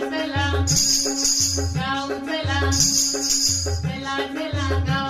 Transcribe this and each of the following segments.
tela, tela, tela, tela,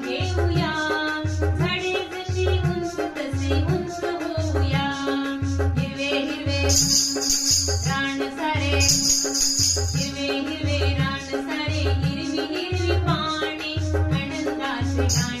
रान सारे हिरवे हिरवे रान सारे हिरवी हिरवी पाने आनंदाचे गाणे.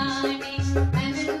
timing and